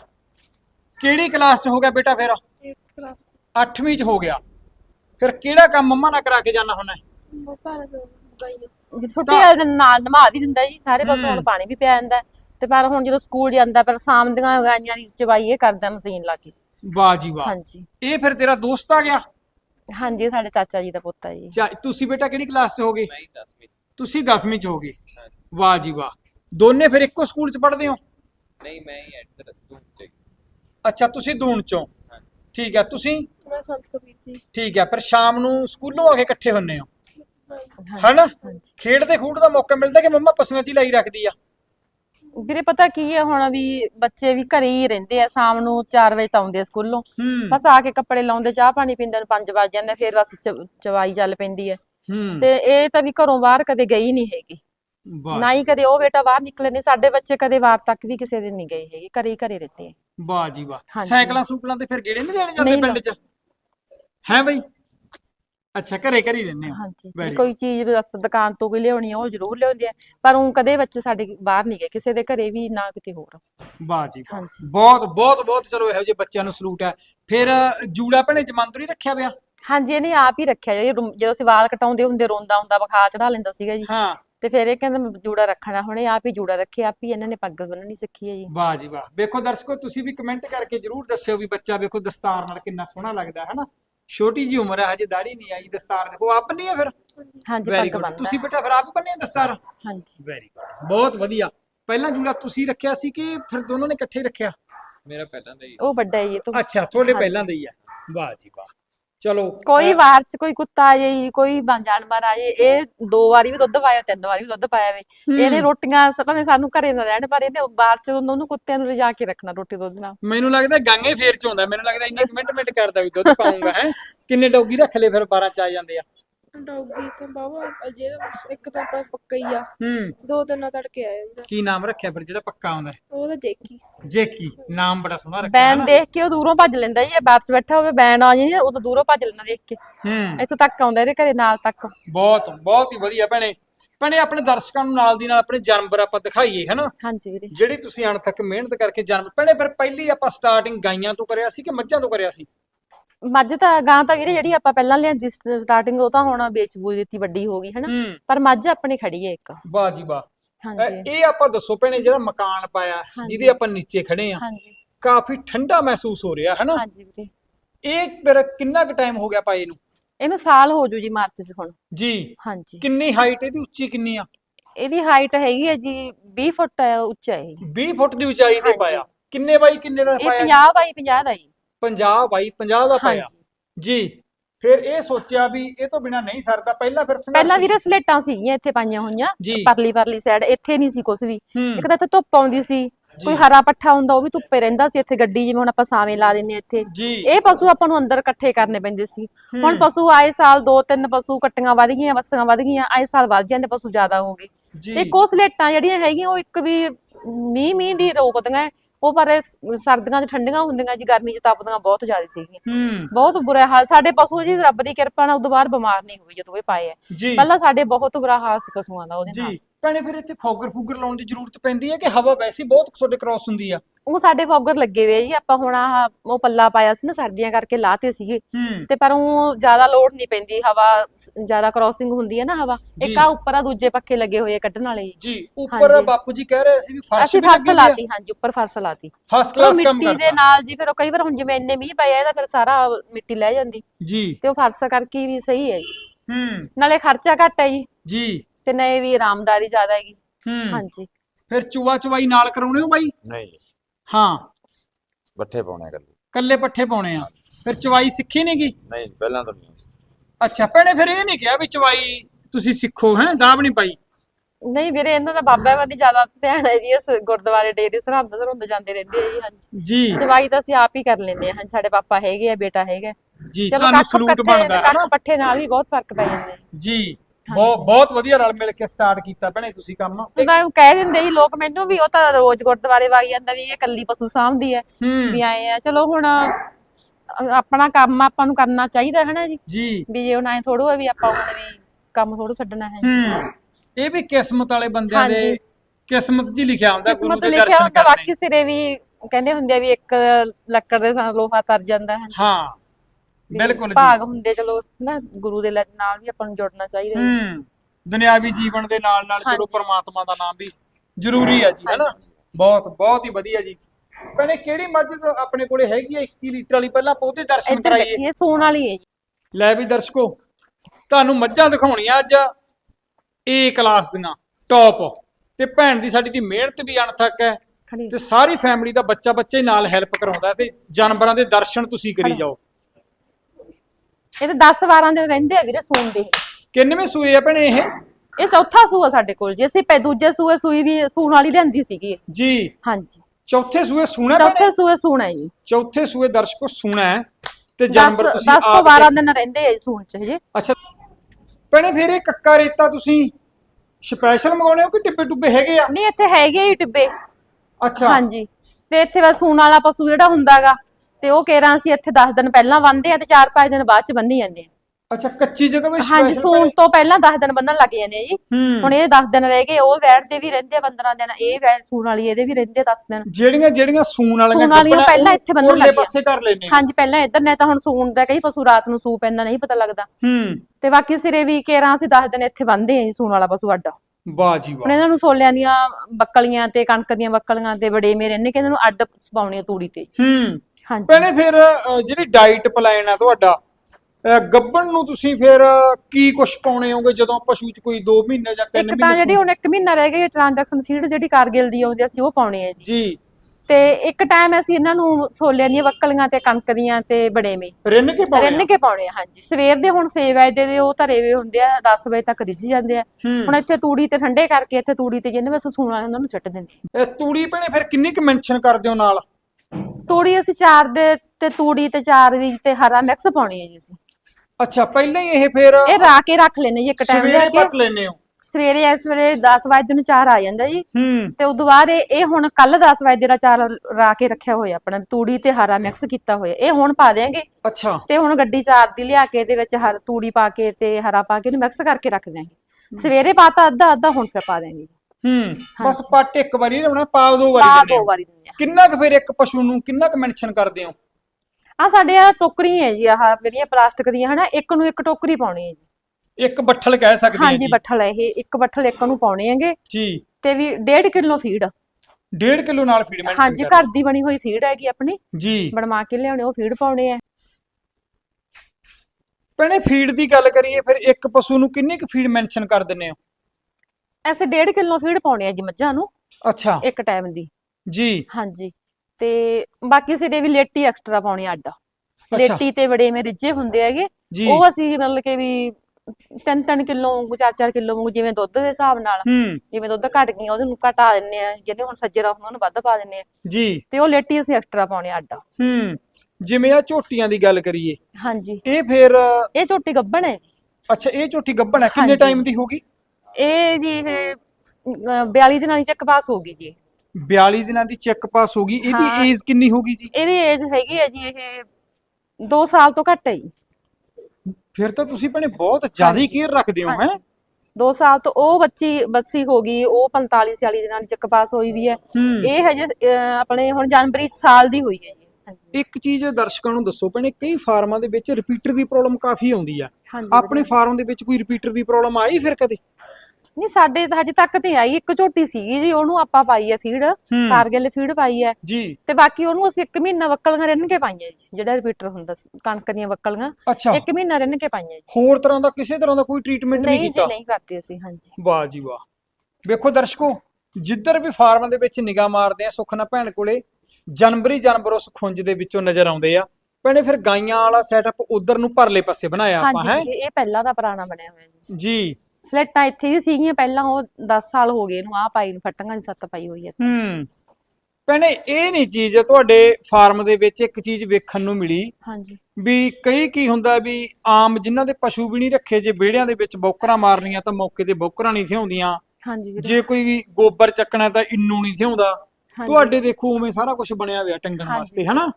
ਕਿਹੜੀ ਕਲਾਸ 'ਚ ਹੋ ਗਿਆ ਬੇਟਾ ਫਿਰ? 8th ਕਲਾਸ 8ਵੀਂ 'ਚ ਹੋ ਗਿਆ। ਫਿਰ ਕਿਹੜਾ ਕੰਮ ਮੰਮਾ ਨਾਲ ਕਰਾ ਕੇ ਜਾਣਾ ਹੁੰਦਾ ਉਹ ਘਰ ਗਈ ਜੇ ਛੁੱਟੀ ਵਾਲੇ ਦਿਨ ਨਾਲ ਨਮਾ ਵੀ ਦਿੰਦਾ ਜੀ ਸਾਰੇ ਪਾਸੋਂ ਹੂੰ। ਹੁਣ ਪਾਣੀ ਵੀ ਪਿਆ ਜਾਂਦਾ। ਹੈ। ਤੇ ਪਰ ਹੁਣ ਜਦੋਂ ਸਕੂਲ ਜਾਂਦਾ ਪਰ ਸ਼ਾਮ ਦੀਆਂ ਗਾਈਆਂ ਦੀ ਚਵਾਈ ਇਹ ਕਰਦਾ ਮਸ਼ੀਨ ਲਾ ਕੇ। ਵਾਹ ਜੀ ਵਾਹ। ਹਾਂਜੀ। ਇਹ ਫਿਰ ਤੇਰਾ ਦੋਸਤ ਆ ਗਿਆ? ਹਾਂਜੀ ਇਹ ਸਾਡੇ ਚਾਚਾ ਜੀ ਦਾ ਪੁੱਤ ਹੈ ਜੀ। ਚਾ- ਤੁਸੀਂ ਬੇਟਾ ਕਿਹੜੀ ਕਲਾਸ 'ਚ ਹੋਗੇ ਤੁਸੀਂ 10ਵੀਂ 'ਚ ਹੋਗੇ ਵਾਹ ਜੀ ਵਾਹ। ਦੋਨੇ ਫਿਰ ਇੱਕੋ ਸਕੂਲ 'ਚ ਪੜ੍ਹਦੇ ਹੋ? ਨਹੀਂ ਮੈਂ ਹੀ ਇੱਧਰ ਦੂਰ ਚ ਅੱਛਾ ਤੁਸੀਂ ਦੂਣ 'ਚੋਂ। ਠੀਕ ਹੈ ਤੁਸੀਂ? ਮੈਂ ਸੰਤ ਕਬੀਰ ਜੀ। ਠੀਕ ਹੈ ਫਿਰ ਸ਼ਾਮ ਨੂੰ ਸਕੂਲੋਂ ਆ ਕੇ ਇਕੱਠੇ ਹੁੰਨੇ ਹੋ। ਹਨਾ? ਹਾਂਜੀ। ਖੇਡਦੇ ਖੂਡ ਦਾ ਮੌਕਾ ਮਿਲਦਾ ਕਿ ਮੰਮਾ ਪਸ਼ੂਆਂ 'ਚ ਲਾਈ ਰੱਖਦੀ ਆ? ਵੀਰੇ ਪਤਾ ਕੀ ਹੈ ਹੁਣ ਵੀ ਬੱਚੇ ਵੀ ਘਰੇ ਹੀ ਰਹਿੰਦੇ ਆ ਸ਼ਾਮ ਨੂੰ 4 ਵਜੇ ਤਾਂ ਆਉਂਦੇ ਆ ਸਕੂਲੋਂ। ਬਸ ਆ ਕੇ ਕੱਪੜੇ ਲਾਉਂਦੇ ਚਾਹ ਪਾਣੀ ਪੀਂਦੇ ਨੂੰ 5 ਵਜ ਜਾਂਦੇ ਫਿਰ ਬਸ ਚਵਾਈ ਚੱਲ ਪੈਂਦੀ ਹੈ ਹੂੰ। ਤੇ ਇਹ ਤਾਂ ਵੀ ਘਰੋਂ ਬਾਹਰ ਕਦੇ ਗਈ ਨਹੀਂ ਹੈਗੀ। ਨਾ ਹੀ ਕਦੇ ਉਹ ਬੇਟਾ ਬਾਹਰ ਨਿਕਲੇ ਨੇ ਸਾਡੇ ਬੱਚੇ ਕਦੇ ਬਾਹਰ ਤੱਕ ਵੀ ਕਿਸੇ ਦੇ ਨਹੀਂ ਗਏ ਹੈਗੇ ਘਰੇ ਹੀ ਘਰੇ ਰਹਿੰਦੇ ਆ। ਵਾਹ ਜੀ ਵਾਹ। ਹਾਂਜੀ। ਸਾਈਕਲਾਂ ਸੂਕਲਾਂ ਤੇ ਫਿਰ ਗੇੜੇ ਨਹੀਂ ਦੇਣੇ ਜਾਂਦੇ ਨਹੀਂ ਪਿੰਡ 'ਚ? ਹੈ ਬਈ? ਅੱਛਾ ਘਰੇ ਘਰੇ ਹੀ ਰਹਿੰਦੇ ਹੋ। ਹਾਂਜੀ। Very ਵੀ ਕੋਈ ਚੀਜ਼ ਬਸ ਦੁਕਾਨ ਤੋਂ ਕੋਈ ਲਿਆਉਣੀ ਆ ਉਹ ਜ਼ਰੂਰ ਲਿਆਉਂਦੇ ਆ। ਪਰ ਉਹ ਕਦੇ ਬੱਚੇ ਸਾਡੇ ਬਾਹਰ ਨਹੀਂ ਗਏ ਕਿਸੇ ਦੇ ਘਰੇ ਵੀ ਨਾ ਕਿਤੇ ਹੋਰ। ਵਾਹ ਜੀ ਵਾਹ। ਹਾਂਜੀ। ਬਹੁਤ ਬਹੁਤ ਬਹੁਤ ਚਲੋ ਇਹੋ ਜਿਹੇ ਬੱਚਿਆਂ ਨੂੰ ਸਲੂਟ ਹੈ ਫਿਰ ਜੂੜਾ ਭੈਣੇ ਜਮਾਂਦਰੀ ਰੱਖਿਆ ਪਿਆ? ਹਾਂਜੀ ਇਹਨੇ ਆਪ ਹੀ ਰੱਖਿਆ। ਜੀ ਰੁਮ- ਜਦੋਂ ਅਸੀਂ ਵਾਲ ਕਟਾਉਂਦੇ ਹੁੰਦੇ ਰੋਂਦਾ ਹੁੰਦਾ ਬੁਖਾਰ ਚੜਾ ਲੈਂਦਾ ਸੀਗਾ ਜੀ। ਹਾਂ। ਤੇ ਫਿਰ ਇਹ ਕਹਿੰਦਾ ਮੈਂ ਜੂੜਾ ਰੱਖਣਾ ਹੁਣ ਇਹ ਆਪ ਹੀ ਜੂੜਾ ਰੱਖਿਆ ਆਪ ਹੀ ਇਹਨਾਂ ਨੇ ਪੱਗ ਬੰਨਣੀ ਸਿੱਖੀ ਹੈ ਜੀ। ਵਾਹ ਜੀ ਵਾਹ। ਵੇਖੋ ਦਰਸ਼ਕੋ ਤੁਸੀਂ ਵੀ ਕਮੈਂਟ ਕਰਕੇ ਜਰੂਰ ਦੱਸਿਓ ਵੀ ਬੱਚਾ ਵੇਖੋ ਦਸਤਾਰ ਨਾਲ ਕਿੰਨਾ ਸੋਹਣਾ ਲੱਗਦਾ ਹੈ ਨਾ ਛੋਟੀ ਜੀ ਉਮਰ ਹੈ ਹਜੇ ਦਾੜੀ ਨਹੀਂ ਆਈ ਦਸਤਾਰ ਦੇਖੋ ਆਪ ਨਹੀਂ ਹੈ ਫਿਰ? ਹਾਂਜੀ ਵੈਰੀ ਪੱਗ ਗੁੱਡ ਬੰਨਦਾ ਤੁਸੀਂ ਬੇਟਾ ਫਿਰ ਆਪ ਹੀ ਬੰਨੀ ਹੈ ਦਸਤਾਰ? ਹਾਂਜੀ। ਵੈਰੀ ਗੁੱਡ ਬਹੁਤ ਵਧੀਆ। ਪਹਿਲਾਂ ਜੂੜਾ ਤੁਸੀਂ ਰੱਖਿਆ ਸੀ ਕਿ ਫਿਰ ਦੋਨੋਂ ਨੇ ਇਕੱਠੇ ਰੱਖਿਆ? ਮੇਰਾ ਪਹਿਲਾਂ ਦਾ ਹੀ। ਉਹ ਵੱਡਾ ਹੈ ਜੀ ਇਹ ਤੋਂ ਅੱਛਾ ਤੁਹਾਡੇ ਹਾਂਜੀ। ਪਹਿਲਾਂ ਦੇ ਹੀ ਹੈ। ਵਾਹ ਜੀ ਵਾਹ। ਚਲੋ ਕੋਈ ਵਾਰ ਚ ਕੋਈ ਕੁੱਤਾ ਆ ਜਾਏ ਕੋਈ ਬਾ- ਜਾਨਵਰ ਆ ਜਾਏ ਇਹ ਦੋ ਵਾਰੀ ਵੀ ਦੁੱਧ ਪਾਇਆ ਤਿੰਨ ਵਾਰੀ ਵੀ ਦੁੱਧ ਪਾਇਆ ਵੇ। ਇਹਨੇ। ਰੋਟੀਆਂ ਸ- ਭਾਵੇਂ ਸਾਨੂੰ ਘਰੇ ਨਾ ਰਹਿਣ ਪਰ ਇਹਨੇ ਬਾਹਰ ਚ ਉਹਨੂੰ ਉਹਨੂੰ ਕੁੱਤਿਆਂ ਨੂੰ ਲਿਜਾ ਕੇ ਰੱਖਣਾ ਰੋਟੀ ਦੁੱਧ ਨਾਲ। ਮੈਨੂੰ ਲੱਗਦਾ ਗਾਂਗੇ ਫੇਰ ਚ ਆਉਂਦਾ ਮੈਨੂੰ ਲੱਗਦਾ ਇੰਨੀ ਕਮੈਂਟਮੈਂਟ ਕਰਦਾ ਵੀ ਦੁੱਧ ਪਾਉਂਗਾ ਹੈ। ਕਿੰਨੇ ਡੌਗੀ ਰੱਖ ਲਏ ਫਿਰ 12 ਚ ਆ ਜਾਂਦੇ ਆ। ਡੌਗੀ ਤਾਂ ਬਾਬਾ ਜਿਹੜਾ ਇੱਕ ਤਾਂ ਪ- ਪੱਕਾ ਹੀ ਆ। ਹੂੰ। ਦੋ ਤਿੰਨ ਤੜਕੇ ਆ ਜਾਂਦਾ ਕੀ ਨਾਮ ਰੱਖਿਆ ਫਿਰ ਜਿਹੜਾ ਪੱਕਾ ਆਉਂਦਾ? ਹੈ? ਉਹਦਾ ਜੇਕੀ। ਜੇਕੀ ਨਾਮ ਬੜਾ ਸੋਹਣਾ ਰੱਖਿਆ ਬੈਨ ਨਾ। ਦੇਖ ਕੇ ਉਹ ਦੂਰੋਂ ਭੱਜ ਲੈਂਦਾ ਜੀ ਇਹ ਬਾਤ 'ਚ ਬੈਠਾ ਹੋਵੇ ਬੈਨ ਆ ਜਾਂਦੀ ਉਹ ਤਾਂ ਦੂਰੋਂ ਭੱਜ ਲੈਂਦਾ ਦੇਖ ਕੇ। ਹੂੰ। ਇੱਥੋਂ ਤੱਕ ਆਉਂਦਾ ਇਹਦੇ ਘਰੇ ਨਾਲ ਤੱਕ। ਬਹੁਤ ਬਹੁਤ ਹੀ ਵਧੀਆ ਭੈਣੇ। ਭੈਣੇ ਆਪਣੇ ਦਰਸ਼ਕਾਂ ਨੂੰ ਨਾਲ ਦੀ ਨਾਲ ਆਪਣੇ ਜਾਨਵਰ ਆਪਾਂ ਦਿਖਾਈਏ ਹਨਾ? ਹਾਂਜੀ ਵੀਰੇ। ਜਿਹੜੀ ਤੁਸੀਂ ਅਣਥੱਕ ਮਿਹਨਤ ਕਰਕੇ ਜਾਨਵਰ ਭੈਣੇ ਫਿਰ ਪਹਿਲੀ ਆਪਾਂ ਸਟਾਰਟਿੰਗ ਗਾਈਆਂ ਤੋਂ ਕਰਿਆ ਸੀ ਕਿ ਮੱਝਾਂ ਤੋਂ ਕਰਿਆ ਸੀ? ਮੱਝ ਤਾਂ ਗਾਂ ਤਾਂ ਵੀਰੇ ਜਿਹੜੀ ਆਪਾਂ ਪਹਿਲਾਂ ਲਿਆਂਦੀ ਸਟਾਰਟਿੰਗ ਉਹ ਤਾਂ ਹੁਣ ਵੇਚ ਬੂਝ ਦਿੱਤੀ ਵੱਡੀ ਹੋ ਗਈ ਹਨਾ? ਹੂੰ। ਪਰ ਮੱਝ ਆਪਣੀ ਖੜੀ ਹੈ ਇੱਕ। ਵਾਹ ਜੀ ਵਾਹ। ਅ, ਹਾਂਜੀ। ਇਹ ਆਪਾਂ ਦੱਸੋ ਭੈਣੇ ਜਿਹੜਾ ਮਕਾਨ ਪਾਇਆ ਹਾਂਜੀ। ਜਿਹਦੇ ਆਪਾਂ ਨੀਚੇ ਖੜੇ ਆ ਹਾਂਜੀ। ਕਾਫੀ ਠੰਡਾ ਮਹਿਸੂਸ ਹੋ ਰਿਹਾ ਹਨਾ? ਹਾਂਜੀ ਵੀਰੇ। ਇਹ ਫਿਰ ਕਿੰਨਾ ਕੁ ਟਾਈਮ ਹੋ ਗਿਆ ਪਾਏ ਨੂੰ? ਇਹਨੂੰ ਸਾਲ ਹੋ ਜੂ ਜੀ ਮਾਰਚ 'ਚ ਹੁਣ। ਜੀ। ਹਾਂਜੀ। ਕਿੰਨੀ ਹਾਈਟ ਇਹਦੀ ਉੱਚੀ ਕਿੰਨੀ ਆ? ਇਹਦੀ ਹਾਈਟ ਹੈਗੀ ਹੈ ਜੀ 20 ਫੁੱਟ ਹੈ ਉੱਚਾ ਹੈ। ਇਹ 20 ਫੁੱਟ ਦੀ ਉਚਾਈ ਤੇ ਹਾਂਜੀ। ਪਾਇਆ। ਕਿੰਨੇ ਬਾਈ ਕਿੰਨੇ ਦਾ ਇਹ ਪਾਇਆ 50 ਬਾਈ 50 ਦਾ ਜੀ। 50 ਬਾਈ 50 ਦਾ ਪਾਇਆ ਹਾਂਜੀ। ਜੀ ਫਿਰ ਇਹ ਸੋਚਿਆ ਵੀ ਇਹ ਤੋਂ ਬਿਨਾ ਨਹੀਂ ਸਰਦਾ। ਪਹਿਲਾਂ ਫਿਰ ਸੰਘਰਸ਼ ਪਹਿਲਾਂ ਵੀਰੇ ਸਲੇਟਾਂ ਸੀਗੀਆਂ ਇੱਥੇ ਪਾਈਆਂ ਹੋਈਆਂ ਜੀ। ਪਰਲੀ ਪਰਲੀ ਸਾਈਡ ਇੱਥੇ ਨਹੀਂ ਸੀ ਕੁਝ ਵੀ। ਹੂੰ। ਇੱਕ ਤਾਂ ਇੱਥੇ ਧੁੱਪ ਆਉਂਦੀ ਸੀ ਕੋਈ ਹਰਾ ਪੱਠਾ ਹੁੰਦਾ ਉਹ ਵੀ ਧੁੱਪੇ ਰਹਿੰਦਾ ਸੀ ਇੱਥੇ ਗੱਡੀ ਜਿਵੇਂ ਹੁਣ ਆਪਾਂ ਸਾਵੇਂ ਲਾ ਦਿੰਨੇ ਇੱਥੇ। ਜੀ। ਇਹ ਪਸ਼ੂ ਆਪਾਂ ਨੂੰ ਅੰਦਰ ਇਕੱਠੇ ਕਰਨੇ ਪੈਂਦੇ ਸੀ। ਹੁਣ ਪਸ਼ੂ ਆਏ ਸਾਲ ਦੋ ਤਿੰਨ ਪਸ਼ੂ ਕੱਟੀਆਂ ਵਧ ਗਈਆਂ ਵਸੀਆਂ ਵਧ ਗਈਆਂ ਆਏ ਸਾਲ ਵੱਧ ਜਾਂਦੇ ਪਸ਼ੂ ਜ਼ਿਆਦਾ ਹੋ ਗਏ। ਜੀ। ਤੇ ਕੋ ਸਲੇਟਾਂ ਜਿਹੜੀਆਂ ਹੈਗੀਆਂ ਉਹ ਇੱਕ ਵੀ ਮੀਂਹ ਮੀਂਹ ਦੀ ਰੋਕਦੀਆਂ ਉਹ ਪਰ ਇਹ ਸਰਦੀਆਂ 'ਚ ਠੰਡੀਆਂ ਹੁੰਦੀਆਂ ਜੀ ਗਰਮੀ 'ਚ ਤਪਦੀਆਂ ਬਹੁਤ ਜ਼ਿਆਦਾ ਸੀਗੀਆਂ ਹੂੰ। ਬਹੁਤ ਬੁਰਾ ਹਾਲ ਸਾਡੇ ਪਸ਼ੂ ਜੀ ਰੱਬ ਦੀ ਕਿਰਪਾ ਨਾਲ ਉਦੋਂ ਬਾਅਦ ਬਿਮਾਰ ਨਹੀਂ ਹੋਏ ਜਦੋਂ ਇਹ ਪਾਏ ਆ। ਜੀ। ਪਹਿਲਾਂ ਸਾਡੇ ਬਹੁਤ ਬੁਰਾ ਹਾਲ ਸੀ ਪਸ਼ੂਆਂ ਦਾ ਉਹਦੇ ਨਾਲ। ਜੀ ਭੈਣੇ ਫਿਰ ਇੱਥੇ ਫੋਗਰ ਫੂਗਰ ਲਾਉਣ ਦੀ ਜ਼ਰੂਰਤ ਪੈਂਦੀ ਹੈ ਕਿ ਹਵਾ ਵੈਸੇ ਬਹੁਤ ਤੁਹਾਡੇ ਕ੍ਰਾਸ ਹੁੰਦੀ ਆ? ਉਹ ਸਾਡੇ ਫੌਗਰ ਲੱਗੇ ਹੋਏ ਆ ਜੀ ਆਪਾਂ ਹੁਣ ਆਹ ਉਹ ਪੱਲਾ ਪਾਇਆ ਸੀ ਨਾ ਸਰਦੀਆਂ ਕਰਕੇ ਲਾਤੇ ਸੀਗੇ। ਹੂੰ। ਤੇ ਪਰ ਉਹ ਜ਼ਿਆਦਾ ਲੋਡ ਨਹੀਂ ਪੈਂਦੀ ਹਵਾ ਜ਼ਿਆਦਾ ਕ੍ਰਾਸਿੰਗ ਹੁੰਦੀ ਹੈ ਨਾ ਹਵਾ। ਜੀ। ਇੱਕ ਆ ਉੱਪਰ ਆ ਦੂਜੇ ਪੱਖੇ ਲੱਗੇ ਹੋਏ ਆ ਕੱਢਣ ਵਾਲੇ ਜੀ। ਜੀ ਉੱਪਰ ਹਾਂਜੀ। ਬਾਪੂ ਜੀ ਕਹਿ ਰਹੇ ਸੀ ਵੀ ਫਰਸ਼ ਅਸੀਂ ਵੀ ਫਰਸ਼ ਲੱਗੀ ਲਾਤੀ ਹਾਂਜੀ ਉੱਪਰ ਫਰਸ਼ ਲਾਤੀ। ਫਸਟ ਉਹ ਕਲਾਸ ਕੰਮ ਮਿੱਟੀ ਦੇ ਕਰਦਾ ਨਾਲ ਜੀ ਫਿਰ ਉਹ ਕਈ ਵਾਰ ਹੁਣ ਜਿਵੇਂ ਇੰਨੇ ਮੀਂਹ ਪਏ ਆ ਇਹਦਾ ਫਿਰ ਸਾਰਾ ਮਿੱਟੀ ਲੈ ਜਾਂਦੀ। ਜੀ। ਤੇ ਉਹ ਫਰਸ਼ ਕਰਕੇ ਵੀ ਸਹੀ ਹੈ ਜੀ। ਹੂੰ। ਨਾਲੇ ਖਰਚਾ ਘੱਟ ਹੈ ਜੀ। ਜੀ। ਤੇ ਨਾਲੇ ਵੀ ਆਰਾਮਦਾਰੀ ਜ਼ਿਆਦਾ ਹੈਗੀ। ਹੂੰ। ਹਾਂਜੀ। ਫਿਰ ਚੂਆ ਚਵਾਈ ਨਾਲ ਕਰਾਉਣੇ ਹੋ ਬਾਈ? ਨਹੀਂ। ਜੀ ਹਾਂ। ਬੱਠੇ ਪਾਉਣੇ ਗੱਲ ਕੱਲੇ ਪੱਠੇ ਪਾਉਣੇ ਆ। ਫਿਰ ਚਵਾਈ ਸਿੱਖੀ ਨੀ ਗੀ ਨਹੀਂ ਪਹਿਲਾਂ ਤਾਂ ਨਹੀਂ। ਅੱਛਾ ਭੈਣੇ ਫਿਰ ਇਹ ਨਹੀਂ ਕਿਹਾ ਵੀ ਚਵਾਈ ਤੁਸੀਂ ਸਿੱਖੋ ਹੈ? ਦਾਬ ਨਹੀਂ ਪਾਈ। ਨਹੀਂ ਵੀਰੇ ਇਹਨਾਂ ਦਾ ਬਾਬਾ ਵਾਦੀ ਜ਼ਿਆਦਾ ਧਿਆਨ ਹੈ ਜੀ ਇਸ ਗੁਰਦੁਆਰੇ ਡੇਰੇ ਸਰਹੰਦ ਸਰਹੰਦ ਜਾਂਦੇ ਰਹਿੰਦੇ ਆ ਜੀ ਹਾਂਜੀ। ਜੀ। ਚਵਾਈ ਤਾਂ ਅਸੀਂ ਆਪ ਹੀ ਕਰ ਲੈਂਦੇ ਹਾਂ ਹਾਂਜੀ ਸਾਡੇ ਪਾਪਾ ਹੈਗੇ ਆ ਬੇਟਾ ਹੈਗਾ। ਜੀ ਚਲੋ ਤੁਹਾਨੂੰ ਸਲੂਟ ਪੱਠੇ ਬਣਦਾ। ਹੈ ਨਾ ਪੱਠੇ ਨਾਲ ਵੀ ਬਹੁਤ ਫ਼ਰਕ ਪੈ ਜਾਂਦਾ। ਹੈ ਜੀ। ਬਹੁਤ ਬਹੁਤ ਵਧੀਆ ਰਲ ਮਿਲ ਕੇ ਸਟਾਰਟ ਕੀਤਾ ਭੈਣੇ ਤੁਸੀਂ ਕੰਮ। ਉਹ ਕਹਿ ਦਿੰਦੇ ਜੀ ਲੋਕ ਮੈਨੂੰ ਵੀ ਉਹ ਤਾਂ ਰੋਜ਼ ਗੁਰਦੁਆਰੇ ਵਗ ਜਾਂਦਾ ਵੀ ਇਹ ਕੱਲੀ ਪਸ਼ੂ ਸਾਂਭਦੀ ਹੈ ਵੀ ਆਏ ਆ। ਚਲੋ ਹੁਣ ਆਪਣਾ ਕੰਮ ਆਪਾਂ ਨੂੰ ਕਰਨਾ ਚਾਹੀਦਾ ਹੈ ਨਾ ਜੀ। ਜੀ। ਵੀ ਜੇ ਹੁਣ ਐ ਥੋੜੂ ਵੀ ਆਪਾਂ ਹੁਣ ਵੀ ਕੰਮ ਥੋੜੂ ਛੱਡਣਾ ਹੈ। ਇਹ ਵੀ ਕਿਸਮਤ ਵਾਲੇ ਬੰਦਿਆਂ ਦੇ। ਕਿਸਮਤ 'ਚ ਲਿਖਿਆ ਹੁੰਦਾ ਗੁਰੂ ਦੇ ਦਰਸ਼ਨ ਕਰਨੇ। ਬਾਕੀ ਸਿਰੇ ਵੀ ਕਹਿੰਦੇ ਹੁੰਦੇ ਆ ਵੀ ਇੱਕ ਲੱਕੜ ਦੇ ਸਾਹ ਲੋਹਾ ਤਰ ਜਾਂਦਾ ਹੈ। ਹਾਂ। ਬਿਲਕੁਲ ਜੀ। ਭਾਗ ਹੁੰਦੇ ਚਲੋ ਨਾ ਗੁਰੂ ਦੇ ਲ- ਨਾਲ ਵੀ ਆਪਾਂ ਨੂੰ ਜੁੜਨਾ ਚਾਹੀਦਾ ਹੈ। ਹੂੰ ਦੁਨਿਆਵੀ ਜੀਵਨ ਦੇ ਨਾਲ ਨਾਲ ਚਲੋ ਹਾਂਜੀ। ਪਰਮਾਤਮਾ ਦਾ ਨਾਮ ਵੀ ਜ਼ਰੂਰੀ ਹੈ ਜੀ ਹੈਨਾ? ਬਹੁਤ ਬਹੁਤ ਹੀ ਵਧੀਆ ਜੀ। ਭੈਣੇ ਕਿਹੜੀ ਮੱਝ ਤੋਂ ਆਪਣੇ ਕੋਲੇ ਹੈਗੀ ਹੈ 21 ਲੀਟਰ ਵਾਲੀ? ਪਹਿਲਾਂ ਆਪਾਂ ਉਹਦੇ ਦਰਸ਼ਨ ਇੱਧਰ ਕਰਾਈਏ। ਬੈਠੀ ਹੈ ਸੋਨ ਵਾਲੀ ਹੈ ਜੀ। ਲੈ ਵੀ ਦਰਸ਼ਕੋ ਤੁਹਾਨੂੰ ਮੱਝਾਂ ਦਿਖਾਉਣੀਆਂ ਅੱਜ ਏ ਕਲਾਸ ਦੀਆਂ ਟੌਪ ਤੇ ਭੈਣ ਦੀ ਸਾਡੀ ਦੀ ਮਿਹਨਤ ਵੀ ਅਣਥੱਕ ਹੈ ਖੜੀ ਤੇ ਸਾਰੀ ਫੈਮਿਲੀ ਦਾ ਬੱਚਾ ਬੱਚੇ ਨਾਲ ਹੈਲਪ ਕਰਾਉਂਦਾ ਤੇ ਜਾਨਵਰਾਂ ਦੇ ਦਰਸ਼ਨ ਤੁਸੀਂ ਕਰੀ ਜਾਓ। ਇਹ ਤਾਂ 10 12 ਦਿਨ ਰਹਿੰਦੇ ਆ ਵੀਰੇ ਸੂਣ ਦੇ। ਕਿੰਨਵੇਂ ਸੂਏ ਆ ਭੈਣੇ ਇਹ? ਇਹ ਚੌਥਾ ਸੂਆ ਸਾਡੇ ਕੋਲ ਜੀ। ਅਸੀਂ ਪੈ ਦੂਜੇ ਸੂਏ ਸੂਈ ਵੀ ਸੂਣ ਵਾਲੀ ਲਿਆਂਦੀ ਸੀਗੀ ਜੀ। ਹਾਂਜੀ। ਚੌਥੇ ਸੂਏ ਸੂਣਾ ਭੈਣੇ? ਚੌਥੇ ਸੂਏ ਸੂਣਾ ਹੈ ਜੀ। ਚੌਥੇ ਸੂਏ ਦਰਸ਼ਕੋ ਸੁਣਾ ਹੈ ਤੇ 10 ਜਾਨਵਰ ਤੁਸੀਂ 10 ਤੋਂ ਆਪ 12 ਦਿਨ ਰਹਿੰਦੇ ਆ ਜੀ ਸੂਣ ਚ ਹਜੇ। ਅੱਛਾ। ਭੈਣੇ ਫਿਰ ਇਹ ਕੱਕਾ ਰੇਤਾ ਤੁਸੀਂ ਸਪੈਸ਼ਲ ਮੰਗਾਉਣੇ ਹੋ ਕਿ ਟਿੱਬੇ ਟੁੱਬੇ ਹੈਗੇ ਆ? ਨਹੀਂ ਇੱਥੇ ਹੈਗੇ ਹੀ ਟਿੱਬੇ। ਅੱਛਾ। ਹਾਂਜੀ। ਤੇ ਇੱਥੇ ਬਸ ਸੂਣ ਵਾਲਾ ਪਸ਼ੂ ਜਿਹੜਾ ਹੁੰਦਾਗਾ ਤੇ ਉਹ ਕੇਰਾਂ ਅਸੀਂ ਇੱਥੇ 10 ਦਿਨ ਪਹਿਲਾਂ ਬੰਨਦੇ ਆ ਤੇ 4-5 ਦਿਨ ਬਾਅਦ ਚ ਬੰਨੀ ਜਾਂਦੇ ਆ। ਅੱਛਾ ਕੱਚੀ ਜਗ੍ਹਾ ਵਿੱਚ ਹਾਂਜੀ ਸੂਣ ਤੋਂ ਪਹਿਲਾਂ 10 ਦਿਨ ਬੰਨਣ ਲੱਗ ਜਾਂਦੇ ਆ ਜੀ। ਹੁਣ ਇਹ 10 ਦਿਨ ਰਹਿ ਗਏ ਉਹ ਵੈੜ ਦੇ ਵੀ ਰਹਿੰਦੇ ਆ 15 ਦਿਨ ਇਹ ਵੈੜ ਸੂਣ ਵਾਲੀ ਇਹਦੇ ਵੀ ਰਹਿੰਦੇ 10 ਦਿਨ। ਜਿਹੜੀਆਂ ਜਿਹੜੀਆਂ ਸੂਣ ਵਾਲੀਆਂ ਸੂਣ ਵਾਲੀਆਂ ਪਹਿਲਾਂ ਇੱਥੇ ਬੰਨਣ ਲੱਗ। ਪਾਸੇ ਕਰ ਲੈਨੇ ਹਾਂਜੀ ਪਹਿਲਾਂ ਇੱਧਰ ਨੇ ਤਾਂ ਹੁਣ ਸੂਣ ਦਾ ਕਈ ਪਸ਼ੂ ਰਾਤ ਨੂੰ ਸੂ ਪੈਂਦਾ ਨਹੀਂ ਪਤਾ ਲੱਗਦਾ। ਹੂੰ। ਤੇ ਬਾਕੀ ਸਿਰੇ ਵੀ ਕੇਰਾਂ ਅਸੀਂ 10 ਦਿਨ ਇੱਥੇ ਬੰਨਦੇ ਆ ਜੀ ਸੂਣ ਵਾਲਾ ਪਸ਼ੂ ਅੱਡ। ਵਾਹ ਜੀ ਵਾਹ। ਇਹਨਾਂ ਨੂੰ ਸੋਲਿਆਂ ਦੀਆਂ ਬੱਕਲੀਆਂ ਤੇ ਕਣਕ ਦੀਆਂ ਬੱਕਲੀਆਂ ਤੇ ਬੜੇ ਮੇਰੇ ਨੇ ਕਿ ਇਹਨਾਂ ਨੂੰ ਅੱਡ ਪਾਉਣੀ ਤੂੜੀ ਤੇ। ਹੂੰ। ਭੈਣੇ ਫਿਰ ਅ, ਜਿਹੜੀ ਡਾਈਟ ਪਲਾਨ ਆ ਤੁਹਾਡਾ ਅ, ਗੱਭਣ ਨੂੰ ਤੁਸੀਂ ਫਿਰ ਅ, ਕੀ ਕੁਛ ਪਾਉਣੇ ਹੋਗੇ ਜਦੋਂ ਪਸ਼ੂ ਚ ਕੋਈ 2 ਮਹੀਨੇ ਜਾਂ 3 ਇੱਕ ਤਾਂ ਮਹੀਨੇ ਜਿਹੜੀ ਹੁਣ 1 ਮਹੀਨਾ ਰਹਿ ਗਿਆ ਟ੍ਰਾਂਜੈਕਸ਼ਨ ਫੀਡ ਜਿਹੜੀ ਕਾਰਗਿਲ ਦੀ ਆਉਂਦੀ ਆ, ਅਸੀਂ ਉਹ ਪਾਉਣੇ ਆ ਜੀ। ਜੀ। ਤੇ ਇੱਕ ਟਾਈਮ ਅਸੀਂ ਇਹਨਾਂ ਨੂੰ ਸੋਲਿਆਂ ਦੀਆਂ ਬੱਕਲੀਆਂ ਤੇ ਕਣਕ ਦੀਆਂ ਤੇ ਬੜੇਵੇਂ ਰਿੰਨ ਕੇ ਪਾਉਣੇ ਰਿੰਨ ਕੇ ਪਾਉਣੇ ਆ ਹਾਂਜੀ। ਸਵੇਰ ਦੇ ਹੁਣ 6 ਵਜੇ ਦੇ ਉਹ ਧਰੇ ਵੇ ਹੁੰਦੇ ਆ 10 ਵਜੇ ਤੱਕ ਰਿੱਝ ਜਾਂਦੇ ਆ। ਹੂੰ। ਹੁਣ ਇੱਥੇ ਤੂੜੀ ਤੇ ਠੰਡੇ ਕਰਕੇ ਇੱਥੇ ਤੂੜੀ ਤੇ ਜਿੰਨੇ ਵਸ ਸੂਣਾ ਉਹਨਾਂ ਨੂੰ ਛੱਟ ਦਿੰਦੇ ਇਹ ਤੂੜੀ ਭੈਣੇ ਫਿਰ ਕਿੰਨੀ ਕੁ ਮੈਂਸ਼ਨ ਕਰਦੇ ਹੋ ਨਾਲ? ਤੂੜੀ ਅਸੀਂ ਚਾਰ ਦੇ ਤੇ ਤੂੜੀ ਤੇ ਚਾਰ ਵੀ ਤੇ ਹਰਾ ਮਿਕਸ ਪਾਉਣੀ ਹੈ ਜੀ ਅਸੀਂ। ਅੱਛਾ ਪਹਿਲਾਂ ਹੀ ਇਹ ਫਿਰ ਇਹ ਰਾ ਕੇ ਰੱਖ ਜੀ ਇੱਕ ਟਾਈਮ ਸਵੇਰੇ ਲਿਆ ਕੇ। ਪੱਟ ਲੈਨੇ ਹੋ? ਸਵੇਰੇ ਇਸ ਵੇਲੇ 10 ਵਜੇ ਨੂੰ ਚਾਰ ਆ ਜਾਂਦਾ ਜੀ। ਹੂੰ। ਤੇ ਉਦੋਂ ਬਾਅਦ ਇਹ ਇਹ ਹੁਣ ਕੱਲ 10 ਵਜੇ ਦਾ ਚਾਰ ਰਾ ਕੇ ਰੱਖਿਆ ਹੋਇਆ ਆਪਣਾ ਤੂੜੀ ਤੇ ਹਰਾ ਮਿਕਸ ਕੀਤਾ ਹੋਇਆ। ਇਹ ਹੁਣ ਪਾ ਦੇਾਂਗੇ ਅੱਛਾ। ਤੇ ਹੁਣ ਗੱਡੀ ਚਾਰ ਦੀ ਲਿਆ ਕੇ ਇਹਦੇ ਵਿੱਚ ਹਰ ਤੂੜੀ ਪਾ ਕੇ ਤੇ ਹਰਾ ਪਾ ਕੇ ਇਹਨੂੰ ਮਿਕਸ ਕਰਕੇ ਰੱਖ ਦਿਆਂਗੇ। ਸਵੇਰੇ ਪਾਤਾ ਅੱਧਾ ਅੱਧਾ ਹੁਣ ਫਿਰ ਪਾ ਦਿਆਂਗੇ। ਹੂੰ। ਬਸ ਪੱਟ ਇੱਕ ਵਾਰੀ ਲਾਉਣਾ ਪਾ ਦੋ ਵਾਰੀ ਪਾ ਦਿੰਦੇ ਦੋ ਹੋ। ਵਾਰੀ ਦਿੰਦੇ ਆ। ਕਿੰਨਾ ਕੁ ਫਿਰ ਇੱਕ ਪਸ਼ੂ ਨੂੰ ਕਿੰਨਾ ਕੁ ਮੈਂਸ਼ਨ ਕਰਦੇ ਹੋ? ਆ ਸਾਡੇ ਆ ਟੋਕਰੀ ਹੈ ਜੀ ਆਹ ਜਿਹੜੀਆਂ ਪਲਾਸਟਿਕ ਦੀਆਂ ਹਨਾ ਇੱਕ ਨੂੰ ਇੱਕ ਟੋਕਰੀ ਪਾਉਣੀ ਹੈ ਜੀ। ਇੱਕ ਬੱਠਲ ਕਹਿ ਸਕਦੇ ਹਾਂ ਹਾਂਜੀ ਜੀ। ਬੱਠਲ ਹੈ ਇਹ ਇੱਕ ਬੱਠਲ ਇੱਕ ਨੂੰ ਪਾਉਣੇ ਹੈਗੇ। ਜੀ। ਤੇ ਵੀ 1.5 ਕਿਲੋ ਫੀਡ। 1.5 ਕਿਲੋ ਨਾਲ ਫੀਡ ਮੈਂਸ਼ਨ ਹਾਂਜੀ ਘਰ ਦੀ ਬਣੀ ਹੋਈ ਫੀਡ ਹੈਗੀ ਆਪਣੀ। ਜੀ। ਬਣਵਾ ਕੇ ਲਿਆਉਣੇ ਉਹ ਫੀਡ ਪਾਉਣੇ ਆ। ਭੈਣੇ ਫੀਡ ਦੀ ਗੱਲ ਕਰੀਏ ਫਿਰ ਇੱਕ ਪਸ਼ੂ ਨੂੰ ਕਿੰਨੀ ਕੁ ਫੀਡ ਮੈਂਸ਼ਨ ਕਰ ਦਿੰਨੇ ਹੋ? ਐਸੇ 1.5 ਕਿਲੋ ਫੀਡ ਪਾਉਣੇ ਆ ਜੀ ਮੱਝਾਂ ਨੂੰ ਅੱਛਾ। ਇੱਕ ਟਾਈਮ ਦੀ। ਜੀ। ਹਾਂਜੀ। ਤੇ ਬਾਕੀ ਸਿਰੇ ਵੀ ਲੇਟੀ ਐਕਸਟਰਾ ਪਾਉਣੀ ਆ ਅੱਡ। ਲੇਟੀ ਤੇ ਬੜੇ ਮੇ ਰਿੱਝੇ ਹੁੰਦੇ ਹੈਗੇ। ਉਹ ਅਸੀਂ ਮਤਲਬ ਕਿ ਵੀ ਤਿੰਨ ਤਿੰਨ ਕਿਲੋ ਵਾਂਗੂ ਚਾਰ ਚਾਰ ਕਿਲੋ ਵਾਂਗੂ ਜਿਵੇਂ ਦੁੱਧ ਦੇ ਹਿਸਾਬ ਨਾਲ ਜਿਵੇਂ ਦੁੱਧ ਘਟ ਗਈਆਂ ਉਹਦੇ ਨੂੰ ਘਟਾ ਦਿੰਨੇ ਆ। ਜਿਹਨੇ ਹੁਣ ਸੱਜਰਾ ਹੁੰਦਾ ਉਹਨੂੰ ਵੱਧ ਪਾ ਦਿੰਨੇ ਆ। ਜੀ। ਤੇ ਉਹ ਲੇਟੀ ਅਸੀਂ ਐਕਸਟਰਾ ਪਾਉਣੇ ਅੱਡ। ਹੂੰ। ਜਿਵੇਂ ਆ ਝੋਟੀਆਂ ਦੀ ਗੱਲ ਕਰੀਏ। ਹਾਂਜੀ। ਇਹ ਫਿਰ ਇਹ ਝੋਟੀ ਗੱਭਣ ਹੈ। ਅੱਛਾ ਇਹ ਝੋਟੀ ਗੱਭਣ ਹੈ। ਕਿੰਨੇ। ਟਾਈਮ ਦੀ ਹੋਗੀ ਇਹ ਜੀ ਇਹ ਅਹ, 42 ਦਿਨਾਂ ਦੀ ਚੱਕ ਪਾਸ ਹੋ ਗਈ ਜੀ। 42 ਦਿਨਾਂ ਦੀ ਚੈੱਕ ਪਾਸ ਹਾਂ। ਇਹਦੀ ਏਜ ਕਿੰਨੀ ਹੋਗੀ ਜੀ? ਇਹਦੀ ਏਜ ਹੈਗੀ ਹੈ ਜੀ ਇਹ 2 ਸਾਲ ਤੋਂ ਘੱਟ ਹੈ ਜੀ। ਫਿਰ ਤਾਂ ਤੁਸੀਂ ਭੈਣੇ ਬਹੁਤ ਜ਼ਿਆਦਾ ਕੇਅਰ ਰੱਖਦੇ ਹੋ ਹੈ? 2 ਸਾਲ ਤੋਂ ਉਹ ਬੱਚੀ ਬੱਸੀ ਹੋ ਗਈ ਉਹ 45 46 ਦਿਨਾਂ ਦੀ ਚੱਕ ਪਾਸ ਹੋਈ ਵੀ ਹੈ। ਹੂੰ। ਇਹ ਹਜੇ ਅਹ, ਆਪਣੇ ਹੁਣ ਜਨਵਰੀ 'ਚ ਸਾਲ ਦੀ ਹੋਈ ਹੈ ਜੀ। ਹਾਂਜੀ। ਇੱਕ ਚੀਜ਼ ਦਰਸ਼ਕਾਂ ਨੂੰ ਦੱਸੋ ਭੈਣੇ ਕਈ ਫਾਰਮਾਂ ਦੇ ਵਿੱਚ ਰਿਪੀਟਰ ਦੀ ਪ੍ਰੋਬਲਮ ਕਾਫੀ ਆਉਂਦੀ ਆ। ਹਾਂਜੀ ਆਪਣੇ ਫਾਰਮ ਦੇ ਵਿੱਚ ਕੋਈ ਰਿਪੀਟਰ ਦੀ ਪ੍ਰੋਬਲਮ ਆਈ ਫਿਰ ਕਦੇ? ਨਹੀਂ ਸਾਡੇ ਤਾਂ ਹਜੇ ਤੱਕ ਤੇ ਆਈ ਇੱਕ ਝੋਟੀ ਸੀਗੀ ਜੀ ਉਹਨੂੰ ਆਪਾਂ ਪਾਈ ਹੈ ਫੀਡ। ਕਾਰਗਿਲ ਫੀਡ ਪਾਈ ਹੈ। ਜੀ। ਤੇ ਬਾਕੀ ਉਹਨੂੰ ਅਸੀਂ ਇੱਕ ਮਹੀਨਾ ਵੱਕਲੀਆਂ ਰਿੰਨ ਕੇ ਪਾਈਆਂ ਜੀ ਜਿਹੜਾ ਰਿਪੀਟਰ ਹੁੰਦਾ ਕਣਕ ਦੀਆਂ ਵੱਕਲੀਆਂ ਅੱਛਾ। ਇੱਕ ਮਹੀਨਾ ਰਿੰਨ ਕੇ ਪਾਈਆਂ ਜੀ। ਹੋਰ ਤਰ੍ਹਾਂ ਦਾ ਕਿਸੇ ਤਰ੍ਹਾਂ ਦਾ ਕੋਈ ਟ੍ਰੀਟਮੈਂਟ ਨਹੀਂ ਨਹੀਂ ਜੀ ਕੀਤਾ? ਨਹੀਂ ਕਰਦੇ ਅਸੀਂ ਹਾਂਜੀ। ਵਾਹ ਜੀ ਵਾਹ। ਵੇਖੋ ਦਰਸ਼ਕੋ ਜਿੱਧਰ ਵੀ ਫਾਰਮਾਂ ਦੇ ਵਿੱਚ ਨਿਗਾਹ ਮਾਰਦੇ ਆ ਸੁਖਨਾ ਭੈਣ ਕੋਲੇ ਜਨਵਰੀ ਜਾਨਵਰ ਉਸ ਖੁੰਝ ਦੇ ਵਿੱਚੋਂ ਨਜ਼ਰ ਆਉਂਦੇ ਆ। ਭੈਣੇ ਫਿਰ ਗਾਈਆਂ ਵਾਲਾ ਸੈਟਅਪ ਉਧਰ ਨੂੰ ਪਰਲੇ ਪਾਸੇ ਬਣਾਇਆ ਆਪਾਂ ਹੈ? ਹਾਂਜੀ ਇਹ ਪਹਿਲਾਂ ਦਾ ਪੁਰਾਣਾ ਬਣਿਆ ਹੋਇਆ ਜੀ। ਜੀ। ਸਲੈਟਾਂ ਇੱਥੇ ਵੀ ਸੀਗੀਆਂ ਪਹਿਲਾਂ ਉਹ 10 ਸਾਲ ਹੋ ਗਏ ਇਹਨੂੰ ਆ ਪਾਈ ਨੂੰ ਫਟਾਂਗਾ ਦੀ ਸੱਤ ਪਾਈ ਹੋਈ ਹੈ ਹੂੰ। ਭੈਣੇ ਇਹ ਨਹੀਂ ਚੀਜ਼ ਤੁਹਾਡੇ ਫਾਰਮ ਦੇ ਵਿੱਚ ਇੱਕ ਚੀਜ਼ ਵੇਖਣ ਨੂੰ ਮਿਲੀ। ਹਾਂਜੀ। ਵੀ ਕਈ ਕੀ ਹੁੰਦਾ ਵੀ ਆਮ ਜਿਨ੍ਹਾਂ ਦੇ ਪਸ਼ੂ ਵੀ ਨਹੀਂ ਰੱਖੇ ਜੇ ਵਿਹੜਿਆਂ ਦੇ ਵਿੱਚ ਬੌਕਰਾਂ ਮਾਰਨੀਆਂ ਤਾਂ ਮੌਕੇ ਤੇ ਬੌਕਰਾਂ ਨਹੀਂ ਥਿਆਉਂਦੀਆਂ ਹਾਂਜੀ ਵੀਰੇ। ਜੇ ਕੋਈ ਗੋਬਰ ਚੱਕਣਾ ਤਾਂ ਇੰਨੂ ਨਹੀਂ ਥਿਆਉਂਦਾ ਹਾਂਜੀ। ਤੁਹਾਡੇ ਦੇਖੋ ਉਵੇਂ ਸਾਰਾ ਕੁਝ ਬਣਿਆ ਹੋਇਆ ਟੰਗਣ ਹਾਂਜੀ। ਵਾਸਤੇ ਹਨਾ?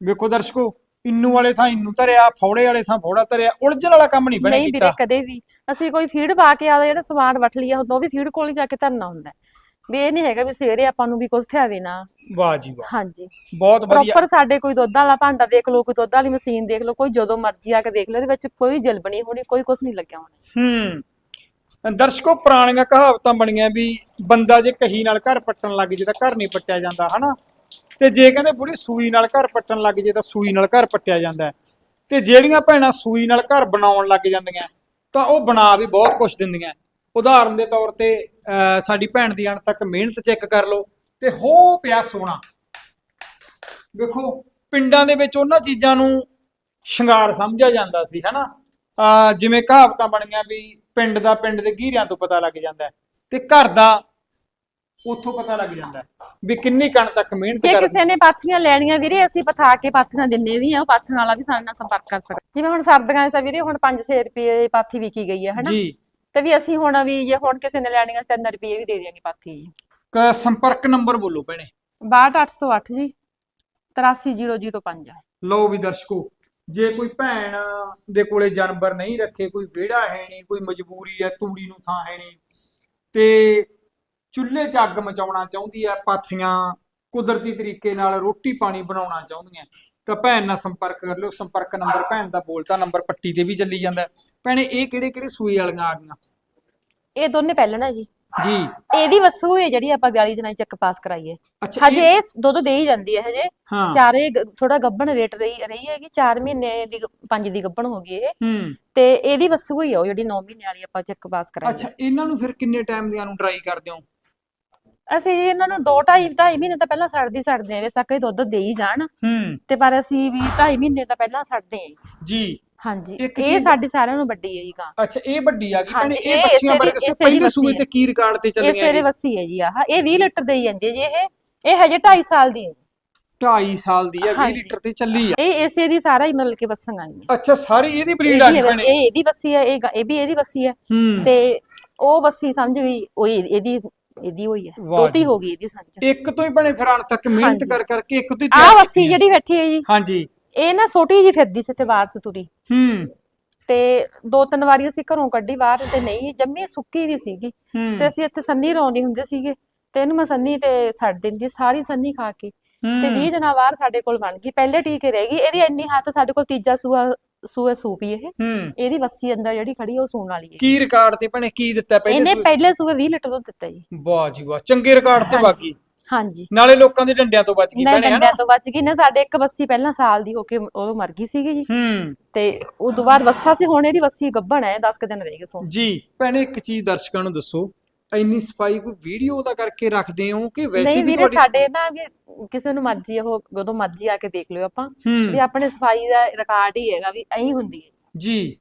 ਵੇਖੋ ਦਰਸ਼ਕੋ ਇੰਨੂ ਵਾਲੇ ਥਾਂ ਇੰਨੂ ਧਰਿਆ ਫੌੜੇ ਵਾਲੇ ਥਾਂ ਫੌੜਾ ਧਰਿਆ ਉਲਝਣ ਵਾਲਾ ਕੰਮ ਨਹੀਂ ਬਣੇ ਨਹੀਂ ਵੀਰੇ ਕੀਤਾ। ਕਦੇ ਵੀ। ਅਸੀਂ ਕੋਈ ਫੀਡ ਪਾ ਕੇ ਆਦਾ ਜਿਹੜਾ ਸਮਾਨ ਵਟ ਲਿਆ ਹੁੰਦਾ ਉਹ ਵੀ ਫੀਡ ਕੋਲ ਹੀ ਜਾ ਕੇ ਧਰਨਾ ਹੁੰਦਾ। ਵੀ ਇਹ ਨਹੀਂ ਹੈਗਾ ਵੀ ਸਵੇਰੇ ਆਪਾਂ ਨੂੰ ਵੀ ਕੁਝ ਥਿਆਵੇ ਨਾ। ਵਾਹ ਜੀ ਵਾਹ। ਹਾਂਜੀ। ਬਹੁਤ ਵਧੀਆ। ਪ੍ਰੋਪਰ ਸਾਡੇ ਕੋਈ ਦੁੱਧ ਵਾਲਾ ਭਾਂਡਾ ਦੇਖ ਲਓ ਕੋਈ ਦੁੱਧ ਵਾਲੀ ਮਸ਼ੀਨ ਦੇਖ ਲਓ ਕੋਈ ਜਦੋਂ ਮਰਜ਼ੀ ਆ ਕੇ ਦੇਖ ਲਓ ਇਹਦੇ ਵਿੱਚ ਕੋਈ ਜਲਬ ਨਹੀਂ ਹੋਣੀ ਕੋਈ ਕੁਝ ਨਹੀਂ ਲੱਗਿਆ ਹੋਣਾ। ਹੂੰ। ਦਰਸ਼ਕੋ ਪੁਰਾਣੀਆਂ ਕਹਾਵਤਾਂ ਬਣੀਆਂ ਵੀ ਬੰਦਾ ਜੇ ਕਹੀ ਨਾਲ ਘਰ ਪੱਟਣ ਲੱਗ ਜੇ ਤਾਂ ਘਰ ਨਹੀਂ ਪੱਟਿਆ ਜਾਂਦਾ ਹਨਾ? ਤੇ ਜੇ ਕਹਿੰਦੇ ਬੁੜੀ ਸੂਈ ਨਾਲ ਘਰ ਪੱਟਣ ਲੱਗ ਜੇ ਤਾਂ ਸੂਈ ਨਾਲ ਘਰ ਪੱਟਿਆ ਜਾਂਦਾ। ਤੇ ਜਿਹੜੀਆਂ ਭੈਣਾਂ ਸੂਈ ਨਾਲ ਘਰ ਬਣਾਉਣ ਲੱਗ ਜਾਂਦੀਆਂ ਤਾਂ ਉਹ ਬਣਾ ਵੀ ਬਹੁਤ ਕੁਝ ਦਿੰਦੀਆਂ। ਉਦਾਹਰਨ ਦੇ ਤੌਰ ਤੇ ਸਾਡੀ ਭੈਣ ਦੀ ਅਣ ਤੱਕ ਮਿਹਨਤ ਚੈੱਕ ਕਰ ਲਓ ਤੇ ਹੋ ਪਿਆ ਸੋਨਾ। ਵੇਖੋ, ਪਿੰਡਾਂ ਦੇ ਵਿੱਚ ਉਹਨਾਂ ਚੀਜ਼ਾਂ ਨੂੰ ਸ਼ਿੰਗਾਰ ਸਮਝਿਆ ਜਾਂਦਾ ਸੀ, ਹਨਾ? ਆ ਜਿਵੇਂ ਕਹਾਵਤਾਂ ਬਣੀਆਂ ਵੀ ਪਿੰਡ ਦਾ ਪਿੰਡ ਦੇ ਗੀਰਿਆਂ ਤੋਂ ਪਤਾ ਲੱਗ ਜਾਂਦਾ ਤੇ ਘਰ ਦਾ ਉੱਥੋਂ ਪਤਾ ਲੱਗ ਜਾਂਦਾ ਵੀ ਕਿੰਨੀ ਕਣ ਤੱਕ ਮਿਹਨਤ ਜੇ ਕਰ ਕਿਸੇ ਨੇ ਪਾਥੀਆਂ ਲੈਣੀਆਂ ਵੀਰੇ ਅਸੀਂ ਪਥਾ ਕੇ ਪਾਥੀਆਂ ਦਿੰਨੇ ਵੀ ਆ ਉਹ ਪਾਥੀਆਂ ਵਾਲਾ ਵੀ ਸਾਡੇ ਨਾਲ ਸੰਪਰਕ ਕਰ ਸਕਦਾ। ਜਿਵੇਂ ਹੁਣ ਸਰਦੀਆਂ 'ਚ ਤਾਂ ਵੀਰੇ ਹੁਣ 5-6 ਰੁਪਏ ਪਾਥੀ ਵਿਕੀ ਗਈ ਹੈ ਹਨਾ? ਜੀ। ਤੇ ਵੀ ਅਸੀਂ ਹੁਣ ਵੀ ਜੇ ਹੁਣ ਕਿਸੇ ਨੇ ਲੈਣੀਆਂ 3 ਰੁਪਏ ਵੀ ਦੇ ਦਿਆਂਗੇ ਪਾਥੀ ਜੀ। ਕ- ਸੰਪਰਕ ਨੰਬਰ ਬੋਲੋ ਭੈਣੇ। 62808 ਜੀ 83005 ਲਓ ਵੀ ਦਰਸ਼ਕੋ ਜੇ ਕੋਈ ਭੈਣ ਦੇ ਕੋਲੇ ਜਾਨਵਰ ਨਹੀਂ ਰੱਖੇ ਕੋਈ ਵਿਹੜਾ ਹੈ ਨਹੀਂ ਕੋਈ ਮਜਬੂਰੀ ਹੈ ਤੂੜੀ ਨੂੰ ਥਾਂ ਹੈ ਨਹੀਂ ਤੇ ਚੁੱਲ੍ਹੇ 'ਚ ਅੱਗ ਮਚਾਉਣਾ ਚਾਹੁੰਦੀ ਹੈ ਪਾਥੀਆਂ ਕੁਦਰਤੀ ਤਰੀਕੇ ਨਾਲ ਰੋਟੀ ਪਾਣੀ ਬਣਾਉਣਾ ਚਾਹੁੰਦੀਆਂ। ਤਾਂ ਭੈਣ ਨਾਲ ਸੰਪਰਕ ਕਰ ਲਿਓ ਸੰਪਰਕ ਨੰਬਰ ਭੈਣ ਦਾ ਬੋਲਤਾ ਨੰਬਰ ਪੱਟੀ ਤੇ ਵੀ ਚੱਲੀ ਜਾਂਦਾ। ਭੈਣੇ ਇਹ ਕਿਹੜੇ ਕਿਹੜੇ ਸੂਈ ਵਾਲੀਆਂ ਆ ਗਈਆਂ? ਇਹ ਦੋਨੇ ਪਹਿਲਣਾ ਜੀ। ਜੀ। ਇਹਦੀ ਵਸੂ ਹੈ ਜਿਹੜੀ ਆਪਾਂ 42 ਦਿਨਾਂ 'ਚ ਚੱਕ ਪਾਸ ਕਰਾਈਏ ਅੱਛਾ ਹਜੇ ਇਹ ਦੁੱਧ ਦੇ ਹੀ ਜਾਂਦੀ ਹੈ ਹਜੇ। ਹਾਂ। ਚਾਰੇ ਥੋੜਾ ਗੱਭਣ ਰੇਟ ਰਹੀ ਰਹੀ ਹੈਗੀ 4 ਮਹੀਨੇ ਦੀ 5 ਦੀ ਗੱਭਣ ਹੋ ਗਈ ਇਹ। ਹੂੰ। ਤੇ ਇਹਦੀ ਵਸੂ ਹੀ ਆ ਉਹ ਜਿਹੜੀ 9 ਮਹੀਨੇ ਵਾਲੀ ਆਪਾਂ ਚੱਕ ਪਾਸ ਕਰਾਈ ਅੱਛਾ ਇਹਨਾਂ ਨੂੰ ਫਿਰ ਕਿੰਨੇ ਟਾਈਮ ਦੀਆਂ ਨੂੰ ਟਰਾਈ ਕਰਦੇ ਹੋ? ਅਸੀਂ ਜੀ ਇਹਨਾਂ ਨੂੰ 2 2.5 2.5 ਮਹੀਨੇ ਤਾਂ ਪਹਿਲਾਂ ਛੱਡਦੀ ਛੱਡਦੇ ਆ ਵੇਸਾ ਦੁੱਧ ਦੇ ਹੀ ਜਾਣ। ਹੂੰ। ਤੇ ਪਰ ਅਸੀਂ ਵੀ 2.5 ਮਹੀਨੇ ਤਾਂ ਪਹਿਲਾਂ ਛੱਡਦੇ ਆ ਜੀ। ਹਾਂਜੀ। ਇੱਕ ਇਹ ਚੀਜ਼- ਸਾਡੀ ਸਾਰਿਆਂ ਨੂੰ ਵੱਡੀ ਹੈ ਜੀ ਗਾਂ। ਅੱਛਾ ਇਹ ਵੱਡੀ ਆ ਗਈ ਭੈਣੇ ਹਾਂਜੀ, ਇਹ ਇਹ ਬੱਚੀਆਂ ਇਸੇ ਦੀ ਪਹਿਲੇ ਸੂਏ ਬੱਚੀ ਤੇ ਕੀ ਰਿਕਾਰਡ ਤੇ ਇਹ ਚੱਲੀਆਂ ਸਵੇਰੇ ਜੀ। ਵੱਸੀ ਹੈ ਜੀ ਆਹ। ਇਹ 20 ਲੀਟਰ ਦੇ ਹੀ ਜਾਂਦੀ ਹੈ ਜੀ ਇਹ। ਇਹ ਹਜੇ 2.5 ਸਾਲ ਦੀ ਹੈ। 2.5 ਸਾਲ ਦੀ ਹੈ 20 ਹਾਂਜੀ। ਲੀਟਰ ਤੇ ਚੱਲੀ ਆ। ਇਹ ਇਸੇ ਦੀ ਸਾਰਾ ਹੀ ਮਤਲਬ ਕਿ ਬੱਸਾਂ ਆਈਆਂ ਅੱਛਾ ਸਾਰੀ ਇਹਦੀ ਬਰੀਡ ਆ ਇਹਦੀ ਗਈ ਹੈ, ਭੈਣੇ। ਇਹ ਇਹਦੀ ਬੱਸੀ ਹੈ ਇਹ ਗ- ਇਹ ਵੀ ਇਹਦੀ ਬੱਸੀ ਹੈ। ਹੂੰ। ਤੇ ਉਹ ਬੱਸੀ ਸਮਝ ਵੀ ਉਹ ਇਹਦੀ ਇਹਦੀ ਹੋਈ ਹੈ ਵਾਹ। ਹੋ ਗਈ ਇਹਦੀ ਸਮਝ ਇੱਕ ਤੋਂ ਹੀ ਭੈਣੇ ਫਿਰ ਅਣ ਤੱਕ ਮਿਹਨਤ ਹਾਂਜੀ। ਕਰ ਕਰਕੇ ਇੱਕ ਤੋਂ ਹੀ ਆ ਤਿਆਰ ਬੱਸੀ ਕੀਤੀ ਹੈ। ਜਿਹੜੀ ਬੈਠੀ ਹੈ ਜੀ ਹਾਂਜੀ। ਇਹ ਨਾ ਛੋਟੀ ਜੀ ਫਿਰਦੀ ਸੀ ਤੇ ਬਾਹਰ ਚ ਤੁਰੀ। ਹੂੰ। ਤੇ ਦੋ ਤਿੰਨ ਵਾਰੀ ਅਸੀਂ ਘਰੋਂ ਕੱਢੀ ਬਾਹਰ ਤੇ ਨਹੀਂ ਜੰਮੀ ਸੁੱਕੀ ਦੀ ਸੀਗੀ। ਹੂੰ। ਤੇ ਅਸੀਂ ਇੱਥੇ ਸੰਨੀ ਰੋਂਦੇ ਹੁੰਦੇ ਸੀਗੇ। ਤੇ ਇਹਨੂੰ ਮੈਂ ਸੰਨੀ ਤੇ ਛੱਡ ਦਿੰਦੀ ਸਾਰੀ ਸੰਨੀ ਖਾ ਕੇ। ਤੇ 20 ਦਿਨਾਂ ਬਾਅਦ ਸਾਡੇ ਕੋਲ ਬਣ ਗਈ। ਪਹਿਲੇ ਟੀਕੇ ਰਹਿ ਗਈ। ਇਹਦੀ ਇੰਨੀ ਹੱਥ ਸਾਡੇ ਕੋਲ ਤੀਜਾ ਸੂਆ ਸੂਆ ਸੂਪੀ ਇਹ। ਹੂੰ। ਇਹਦੀ ਵੱਸੀ ਅੰਦਰ ਜਿਹੜੀ ਖੜੀ ਆ ਉਹ ਸੂਣ ਵਾਲੀ ਹੈ ਕੀ ਰਿਕਾਰਡ ਤੇ ਭੈਣੇ ਕੀ ਦਿੱਤਾ ਪਹਿਲੇ ਇਹਨੇ ਸੂਏ? ਪਹਿਲੇ ਸੂਏ 20 ਲੀਟਰ ਦੁੱਧ ਦਿੱਤਾ ਜੀ। ਵਾਹ ਜੀ ਵਾਹ ਚੰਗੇ ਰਿਕਾਰਡ ਤੇ। ਬਾਕੀ। ਹਾਂਜੀ। ਨਾਲੇ ਲੋਕਾਂ ਦੇ ਡੰਡਿਆਂ ਤੋਂ ਬਚ ਗਈ ਨਾ ਭੈਣੇ ਹਨਾ ਡੰਡਿਆਂ ਤੋਂ ਬਚ ਗਈ ਨਾ ਸਾਡੇ ਇੱਕ ਵੱਸੀ ਪਹਿਲਾਂ ਸਾਲ ਦੀ ਹੋ ਕੇ ਉਹ ਮਰ ਗਈ ਸੀਗੀ ਜੀ। ਹੂੰ। ਤੇ ਉਦੋਂ ਬਾਅਦ ਵੱਸਾ ਸੀ ਹੁਣ ਇਹਦੀ ਵੱਸੀ ਗੱਭਣ ਹੈ 10 ਕੁ ਦਿਨ ਰਹਿ ਗਏ ਸੋ ਜੀ ਭੈਣੇ ਇੱਕ ਚੀਜ਼ ਦਰਸ਼ਕਾਂ ਨੂੰ ਦੱਸੋ। ਇੰਨੀ ਸਫ਼ਾਈ ਕੋਈ ਵੀਡੀਓ ਦਾ ਕਰਕੇ ਰੱਖਦੇ ਹੋ ਕਿ ਵੈਸੇ ਨਹੀਂ ਵੀ ਵੀਰੇ ਤੁਹਾਡੀ ਸਾਡੇ ਨਾ ਵੀ ਕਿਸੇ ਨੂੰ ਮਰਜ਼ੀ ਉਹ ਜਦੋਂ ਮਰਜ਼ੀ ਆ ਕੇ ਦੇਖ ਲਿਓ ਆਪਾਂ ਵੀ ਹੂੰ ਆਪਣੇ ਸਫ਼ਾਈ ਦਾ ਰਿਕਾਰਡ ਹੀ ਹੈਗਾ ਵੀ ਐਂ ਹੁੰਦੀ ਹੈ। ਜੀ।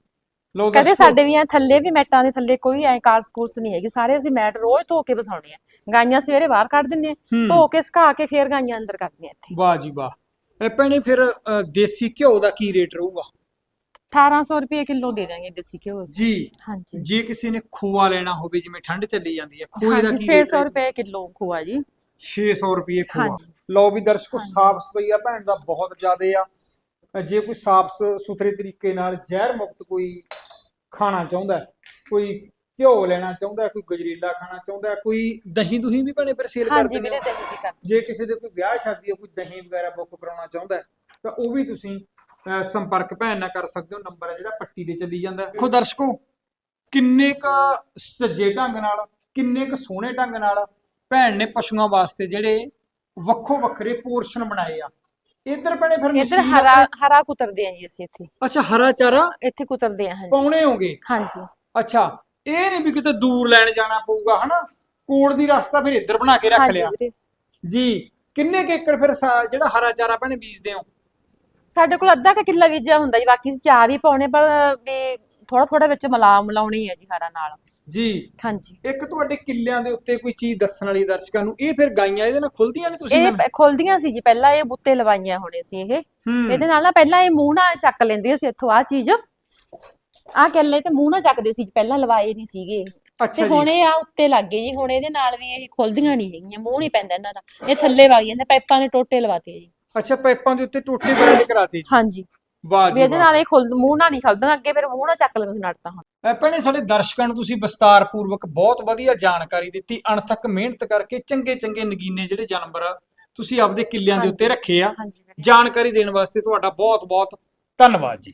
ਲੋ ਕਦੇ ਸਾਡੇ ਵੀ ਐ ਥੱਲੇ ਵੀ ਮੈਟਾਂ ਦੇ ਥੱਲੇ ਕੋਈ ਐ ਕਾਰ ਸਕੂਲਸ ਨਹੀਂ ਹੈਗੀ ਸਾਰੇ ਅਸੀਂ ਮੈਟ ਰੋਜ਼ ਧੋ ਕੇ ਵਸਾਉਣੇ ਆ। ਗਾਈਆਂ ਸਵੇਰੇ ਬਾਹਰ ਕੱਢ ਦਿੰਨੇ ਆ ਹੂੰ। ਧੋ ਕੇ ਸੁਕਾ ਕੇ ਫੇਰ ਗਾਈਆਂ ਅੰਦਰ ਕਰਦੀਆਂ ਇੱਥੇ। ਵਾਹ ਜੀ ਵਾਹ। ਇਹ ਭੈਣੇ ਫਿਰ ਅ, ਦੇਸੀ ਘਿਓ ਦਾ ਕੀ ਰੇਟ ਰਹੂਗਾ? 1800 ਰੁਪਏ ਕਿਲੋ ਦੇ ਦਾਂਗੇ ਦੇਸੀ ਘਿਓ ਅਸੀਂ। ਜੀ। ਹਾਂਜੀ। ਜੇ ਕਿਸੇ ਨੇ ਖੋਆ ਲੈਣਾ ਹੋਵੇ ਜਿਵੇਂ ਠੰਡ ਚੱਲੀ ਜਾਂਦੀ ਹੈ ਖੋਏ ਦਾ ਹਾਂਜੀ ਕੀ ਰੇਟ 600 ਰੁਪਏ ਕਿਲੋ ਖੋਆ ਜੀ। 600 ਰੁਪਏ ਖੋਆ। ਹਾਂਜੀ। ਲਓ ਵੀ ਦਰਸ਼ਕੋ ਸਾਫ਼ ਸਫ਼ਾਈ ਆ ਭੈਣ ਦਾ ਬਹੁਤ ਜ਼ਿਆਦੇ ਆ। ਅ, ਜੇ ਕੋਈ ਸਾਫ਼ ਸੁਥਰੇ ਤਰੀਕੇ ਨਾਲ ਜ਼ਹਿਰ ਮੁਕਤ ਕੋਈ ਖਾਣਾ ਚਾਹੁੰਦਾ ਹੈ, ਕੋਈ ਘਿਓ ਲੈਣਾ ਚਾਹੁੰਦਾ ਹੈ, ਕੋਈ ਗਜਰੇਲਾ ਖਾਣਾ ਚਾਹੁੰਦਾ ਹੈ, ਕੋਈ ਦਹੀਂ ਦੁਹੀਂ ਵੀ ਭੈਣੇ ਫਿਰ ਸੇਲ ਹਾਂਜੀ ਕਰਦੇ ਨੇ ਵੀਰੇ ਦਹੀਂ ਦੀ ਕਰ ਜੇ ਕਿਸੇ ਦੇ ਕੋਈ ਵਿਆਹ ਸ਼ਾਦੀ ਆ ਕੋਈ ਦਹੀਂ ਵਗੈਰਾ ਬੁੱਕ ਕਰਾਉਣਾ ਚਾਹੁੰਦਾ ਹੈ, ਤਾਂ ਉਹ ਵੀ ਤੁਸੀਂ ਅਹ, ਸੰਪਰਕ ਭੈਣ ਨਾਲ ਕਰ ਸਕਦੇ ਹੋ ਨੰਬਰ ਹੈ ਜਿਹੜਾ ਪੱਟੀ ਤੇ ਚੱਲੀ ਜਾਂਦਾ। ਹੈ। ਦੇਖੋ ਦਰਸ਼ਕੋ ਕਿੰਨੇ ਕ ਸੱਜੇ ਢੰਗ ਨਾਲ ਕਿੰਨੇ ਕ ਸੋਹਣੇ ਢੰਗ ਨਾਲ ਭੈਣ ਨੇ ਪਸ਼ੂਆਂ ਵਾਸਤੇ ਜਿਹੜੇ ਵੱਖੋ ਵੱਖਰੇ ਪੋਰਸ਼ਨ ਬਣਾਏ ਆ। ਇੱਧਰ ਭੈਣੇ ਫਿਰ ਇੱਧਰ ਮਸ਼ੀਨ ਹਰਾ ਆਪਣੇ- ਹਰਾ ਕੁਤਰਦੇ ਆ ਜੀ ਅਸੀਂ ਇੱਥੇ। ਅੱਛਾ ਹਰਾ ਚਾਰਾ? ਇੱਥੇ ਕੁਤਰਦੇ ਆ ਹਾਂਜੀ। ਪਾਉਣੇ ਹੋਗੇ? ਹਾਂਜੀ। ਅੱਛਾ ਇਹ ਨਹੀਂ ਵੀ ਕਿਤੇ ਦੂਰ ਲੈਣ ਜਾਣਾ ਪਊਗਾ ਹਨਾ? ਕੋੜ ਦੀ ਰਸਤਾ ਫਿਰ ਇੱਧਰ ਬਣਾ ਕੇ ਰੱਖ ਹਾਂਜੀ ਲਿਆ। ਵੀਰੇ। ਜੀ ਕਿੰਨੇ ਕੁ ਏਕੜ ਫਿਰ ਸਾ- ਜਿਹੜਾ ਹਰਾ ਚਾਰਾ ਭੈਣੇ ਬੀਜਦੇ ਹੋ? ਸਾਡੇ ਕੋਲ ਅੱਧਾ ਕੁ ਕਿੱਲਾ ਬੀਜਿਆ ਹੁੰਦਾ ਜੀ ਬਾਕੀ ਅਸੀਂ ਚਾਰ ਹੀ ਪਾਉਣੇ ਪਰ ਵੀ ਥੋੜਾ ਥੋੜਾ ਵਿੱਚ ਮਿਲਾ ਮਿਲਾਉਣੀ ਹੈ ਜੀ ਹਰਾ ਨਾਲ। ਜੀ। ਹਾਂਜੀ। ਇੱਕ ਤੁਹਾਡੇ ਕਿੱਲਿਆਂ ਦੇ ਉੱਤੇ ਕੋਈ ਚੀਜ਼ ਦੱਸਣ ਵਾਲੀ ਦਰਸ਼ਕਾਂ ਨੂੰ ਇਹ ਫਿਰ ਗਾਈਆਂ ਇਹਦੇ ਨਾਲ ਖੁੱਲਦੀਆਂ ਨੇ ਤੁਸੀਂ ਇਹ ਖੁੱਲਦੀਆਂ ਸੀ ਜੀ ਪਹਿਲਾਂ ਇਹ ਬੁੱਤੇ ਲਵਾਈਆਂ ਹੋਣੇ ਸੀ ਇਹ। ਇਹਦੇ ਨਾਲ ਨਾ ਪਹਿਲਾਂ ਇਹ ਮੂੰਹ ਨਾਲ ਚੱਕ ਲੈਂਦੇ ਸੀ ਇੱਥੋਂ ਆ ਚੀਜ਼। ਆ ਕਿੱਲੇ ਤੇ ਮੂੰਹ ਨਾਲ ਚੱਕਦੇ ਸੀ ਪਹਿਲਾਂ ਲਵਾਏ ਨਹੀਂ ਸੀਗੇ। ਅੱਛਾ ਜੀ। ਹੁਣ ਇਹ ਆ ਉੱਤੇ ਲੱਗ ਗਏ ਜੀ ਹੁਣ ਇਹਦੇ ਨਾਲ ਵੀ ਇਹ ਖੁੱਲਦੀਆਂ ਨਹੀਂ ਹੈਗੀਆਂ ਮੂੰਹ ਨਹੀਂ ਪੈਂਦਾ ਇਹਨਾਂ ਦਾ। ਇਹ ਥੱਲੇ ਵਗ ਜਾਂਦੇ ਪਾਈਪਾਂ ਨੇ ਟੋਟੇ ਲਵਾਤੇ ਜੀ। ਅੱਛਾ ਪਾਈਪਾਂ ਦੇ ਉੱਤੇ ਟੋਟੇ ਬਰੇਡ ਕਰਾਤੀ ਹਾਂਜੀ। ਵਾਹ ਵੀ ਜੀ ਇਹਦੇ ਨਾਲ ਇਹ ਖੁੱਲ ਮੂੰਹ ਨਾਲ ਨਹੀਂ ਖੁੱਲਦੀਆਂ ਅੱਗੇ ਫਿਰ ਮੂੰਹ ਨਾਲ ਚੱਕ ਲੈਂਦੇ ਸੀ ਨੱਟ ਤਾਂ ਹੁਣ ਭੈਣੇ ਸਾਡੇ ਦਰਸ਼ਕਾਂ ਨੂੰ ਤੁਸੀਂ ਵਿਸਤਾਰ ਪੂਰਵਕ ਬਹੁਤ ਵਧੀਆ ਜਾਣਕਾਰੀ ਦਿੱਤੀ ਅਣਥੱਕ ਮਿਹਨਤ ਕਰਕੇ ਚੰਗੇ ਚੰਗੇ ਨਗੀਨੇ ਜਿਹੜੇ ਜਾਨਵਰ ਤੁਸੀਂ ਆਪਦੇ ਕਿੱਲਿਆਂ ਦੇ ਉੱਤੇ ਰੱਖੇ ਆ। ਹਾਂਜੀ। ਵੀਰੇ। ਜਾਣਕਾਰੀ ਦੇਣ ਵਾਸਤੇ ਤੁਹਾਡਾ ਬਹੁਤ ਬਹੁਤ ਧੰਨਵਾਦ ਜੀ।